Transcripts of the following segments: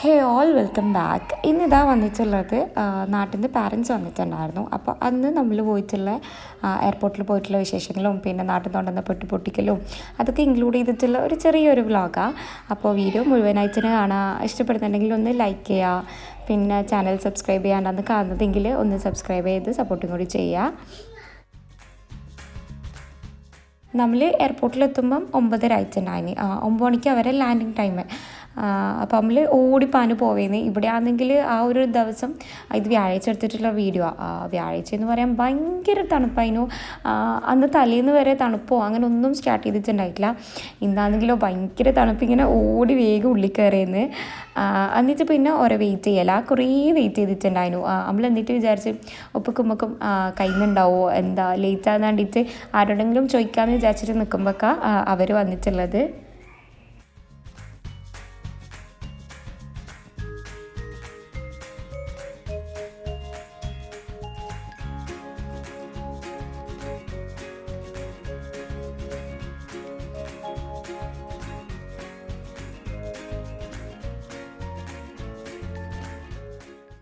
ഹേ all welcome back ഇന്നിതാ വന്നിട്ടുള്ളത് നിന്ന് പാരൻസ് വന്നിട്ടുണ്ടായിരുന്നു. അപ്പോൾ അന്ന് നമ്മൾ പോയിട്ടുള്ള എയർപോർട്ടിൽ പോയിട്ടുള്ള വിശേഷങ്ങളും പിന്നെ നാട്ടിൽ നിന്ന് കൊണ്ടുവന്ന പൊട്ടി പൊട്ടിക്കലും അതൊക്കെ ഇൻക്ലൂഡ് ചെയ്തിട്ടുള്ള ഒരു ചെറിയൊരു വ്ളോഗാണ് അപ്പോൾ വീഡിയോ മുഴുവനായിട്ട് തന്നെ കാണാൻ ഇഷ്ടപ്പെടുന്നുണ്ടെങ്കിൽ ഒന്ന് ലൈക്ക് ചെയ്യുക പിന്നെ ചാനൽ സബ്സ്ക്രൈബ് ചെയ്യാണ്ടെന്ന് കാണുന്നതെങ്കിൽ ഒന്ന് സബ്സ്ക്രൈബ് ചെയ്ത് സപ്പോർട്ടും കൂടി ചെയ്യുക നമ്മൾ എയർപോർട്ടിലെത്തുമ്പം ഒമ്പതര ആയിട്ടുണ്ടായിന് ഒമ്പത് മണിക്ക് അവരെ ലാൻഡിങ് ടൈം അപ്പം നമ്മൾ ഓടിപ്പാന് പോവേന്ന്. ഇവിടെ ആണെങ്കിൽ ആ ഒരു ദിവസം ഇത് വ്യാഴാഴ്ച എടുത്തിട്ടുള്ള വീഡിയോ വ്യാഴാഴ്ച എന്ന് പറയാൻ ഭയങ്കര തണുപ്പായിരുന്നു അന്ന് തലേന്ന് വരെ തണുപ്പോ അങ്ങനെ ഒന്നും സ്റ്റാർട്ട് ചെയ്തിട്ടുണ്ടായിട്ടില്ല. ഇന്നാണെങ്കിലോ ഭയങ്കര തണുപ്പ് ഇങ്ങനെ ഓടി വേഗം ഉള്ളിൽ കയറിയെന്ന് എന്നിട്ട് പിന്നെ ഓരോ വെയിറ്റ് ചെയ്യല. കുറേ വെയിറ്റ് ചെയ്തിട്ടുണ്ടായിരുന്നു നമ്മൾ എന്നിട്ട് വിചാരിച്ച് ഒപ്പക്കുമ്പക്കും കയ്യുന്നുണ്ടാവോ എന്താ ലേറ്റ് ആകാൻ ആരോടെങ്കിലും ചോദിക്കാമെന്ന് വിചാരിച്ചിട്ട് നിൽക്കുമ്പോഴൊക്കെ അവർ വന്നിട്ടുള്ളത്.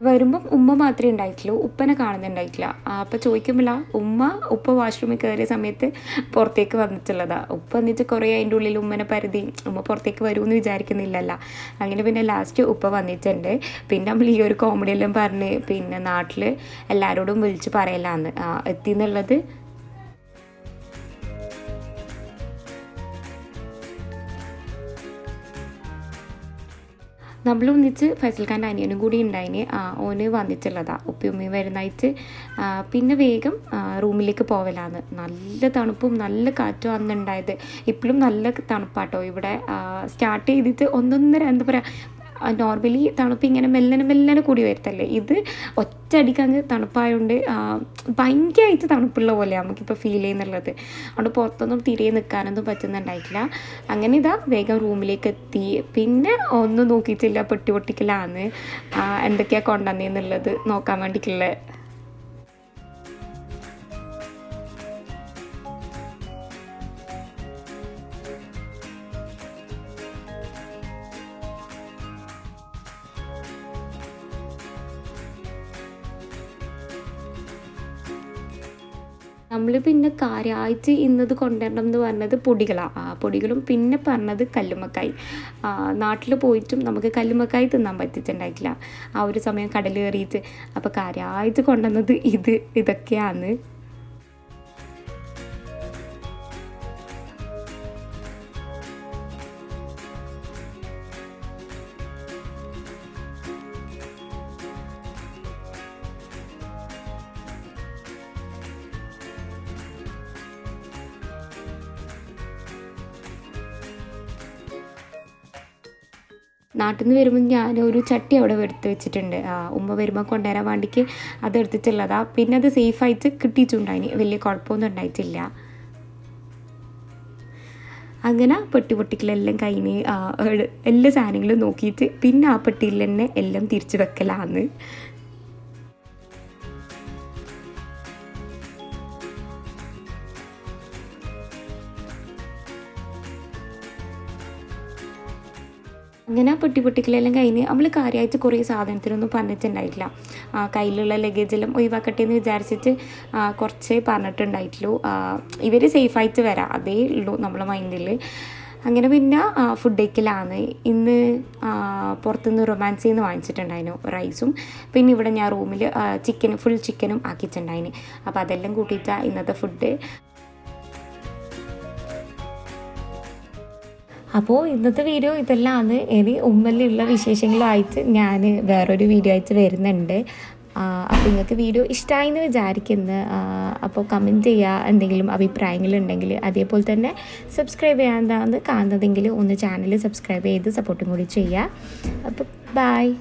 വരുമ്പം ഉമ്മ മാത്രമേ ഉണ്ടായിട്ടുള്ളൂ. ഉപ്പനെ കാണുന്നുണ്ടായിട്ടില്ല. അപ്പം ചോദിക്കുമ്പോൾ ഉമ്മ ഉപ്പ വാഷ്റൂമിൽ കയറിയ സമയത്ത് പുറത്തേക്ക് വന്നിട്ടുള്ളതാ. ഉപ്പ എന്നിട്ട് കുറേ അതിന്റെ ഉള്ളിൽ ഉമ്മനെ പരിധി ഉമ്മ പുറത്തേക്ക് വരുമെന്ന് വിചാരിക്കുന്നില്ലല്ല. അങ്ങനെ പിന്നെ ലാസ്റ്റ് ഉപ്പ വന്നിട്ടുണ്ട്. പിന്നെ നമ്മൾ ഈ ഒരു കോമഡിയെല്ലാം പറഞ്ഞ് പിന്നെ നാട്ടിൽ എല്ലാവരോടും വിളിച്ച് പറയലാന്ന് എത്തി എന്നുള്ളത് നമ്മൾ ഒന്നിച്ച് ഫൈസൽ ഖാന്റെ അനിയനും കൂടി ഉണ്ടായിന്. ഓന് വന്നിട്ടുള്ളതാ. ഉപ്പിയുമ്മയും വരുന്നായിട്ട് പിന്നെ വേഗം റൂമിലേക്ക് പോവലാന്ന്. നല്ല തണുപ്പും നല്ല കാറ്റും അന്നുണ്ടായത് ഇപ്പോഴും നല്ല തണുപ്പാട്ടോ. ഇവിടെ സ്റ്റാർട്ട് ചെയ്തിട്ട് ഒന്നൊന്നര എന്താ പറയുക നോർമലി തണുപ്പ് ഇങ്ങനെ മെല്ലനെ മെല്ലനെ കൂടി വരുത്തല്ലേ? ഇത് ഒറ്റയടിക്ക് അങ്ങ് തണുപ്പായതുകൊണ്ട് ഭയങ്കരമായിട്ട് തണുപ്പുള്ള പോലെയാണ് നമുക്കിപ്പോൾ ഫീൽ ചെയ്യുന്നുള്ളത്. അതുകൊണ്ട് പുറത്തൊന്നും തിരികെ നിൽക്കാനൊന്നും പറ്റുന്നുണ്ടായിട്ടില്ല. അങ്ങനെ ഇതാ വേഗം റൂമിലേക്ക് എത്തി. പിന്നെ ഒന്നും നോക്കിയിട്ടില്ല പൊട്ടി പൊട്ടിക്കലാന്ന് എന്തൊക്കെയാണ് കൊണ്ടുവന്നതെന്നുള്ളത് നോക്കാൻ വേണ്ടിയിട്ടുള്ള നമ്മൾ പിന്നെ കാര്യമായിട്ട് ഇന്നത് കൊണ്ടുവരണം എന്ന് പറഞ്ഞത് പൊടികളാണ് ആ പൊടികളും പിന്നെ പറഞ്ഞത് കല്ലുമ്മക്കായി. നാട്ടിൽ പോയിട്ടും നമുക്ക് കല്ലുമ്മക്കായി തിന്നാൻ പറ്റിയിട്ടുണ്ടായിട്ടില്ല. ആ ഒരു സമയം കടൽ കയറിയിട്ട് അപ്പോൾ കാര്യമായിട്ട് കൊണ്ടുവന്നത് ഇത്. ഇതൊക്കെയാണ് നാട്ടിൽ നിന്ന് വരുമ്പോൾ ഞാൻ ഒരു ചട്ടി അവിടെ എടുത്ത് വെച്ചിട്ടുണ്ട്. ഉമ്മ വരുമ്പോൾ കൊണ്ടുവരാൻ വേണ്ടിക്ക് അത് എടുത്തിട്ടുള്ളതാ. പിന്നെ അത് സേഫ് സേഫായിട്ട് കിട്ടിയിട്ടുണ്ടായിന്. വലിയ കുഴപ്പമൊന്നും ഉണ്ടായിട്ടില്ല. അങ്ങനെ പെട്ടി പൊട്ടിക്കലെല്ലാം കഴിഞ്ഞ് എല്ലാ സാധനങ്ങളും നോക്കിയിട്ട് പിന്നെ ആ പെട്ടിയിൽ തന്നെ എല്ലാം തിരിച്ചു വെക്കലാന്ന്. അങ്ങനെ പൊട്ടി പൊട്ടിക്കലെല്ലാം കഴിഞ്ഞ് നമ്മൾ കാര്യമായിട്ട് കുറേ സാധനത്തിനൊന്നും പറഞ്ഞിട്ടുണ്ടായിട്ടില്ല. കയ്യിലുള്ള ലഗേജെല്ലാം ഒഴിവാക്കട്ടെ എന്ന് വിചാരിച്ചിട്ട് കുറച്ചേ പറഞ്ഞിട്ടുണ്ടായിട്ടുള്ളൂ. ഇവർ സേഫായിട്ട് വരാം. അതേ ഉള്ളൂ നമ്മളെ മൈൻഡിൽ അങ്ങനെ പിന്നെ ഫുഡ് ഇന്ന് പുറത്തുനിന്ന് റൊമാൻസിൽ നിന്ന് വാങ്ങിച്ചിട്ടുണ്ടായിരുന്നു റൈസും പിന്നെ ഇവിടെ ഞാൻ റൂമിൽ ചിക്കൻ ഫുൾ ചിക്കനും ആക്കിയിട്ടുണ്ടായിന്. അപ്പോൾ അതെല്ലാം കൂട്ടിയിട്ടാണ് ഇന്നത്തെ ഫുഡ് അപ്പോൾ ഇന്നത്തെ വീഡിയോ ഇതെല്ലാമാണ് ഇനി ഉമ്മലിലുള്ള വിശേഷങ്ങളായിട്ട് ഞാൻ വേറൊരു വീഡിയോ ആയിട്ട് വരുന്നുണ്ട്. അപ്പോൾ നിങ്ങൾക്ക് വീഡിയോ ഇഷ്ടമായി എന്ന് വിചാരിക്കുന്നു. അപ്പോൾ കമന്റ് ചെയ്യുക എന്തെങ്കിലും അഭിപ്രായങ്ങളുണ്ടെങ്കിൽ അതേപോലെ തന്നെ സബ്സ്ക്രൈബ് ചെയ്യാൻ കാണുന്നതെങ്കിൽ ഒന്ന് ചാനൽ സബ്സ്ക്രൈബ് ചെയ്ത് സപ്പോർട്ടും കൂടി ചെയ്യുക അപ്പോൾ ബായ്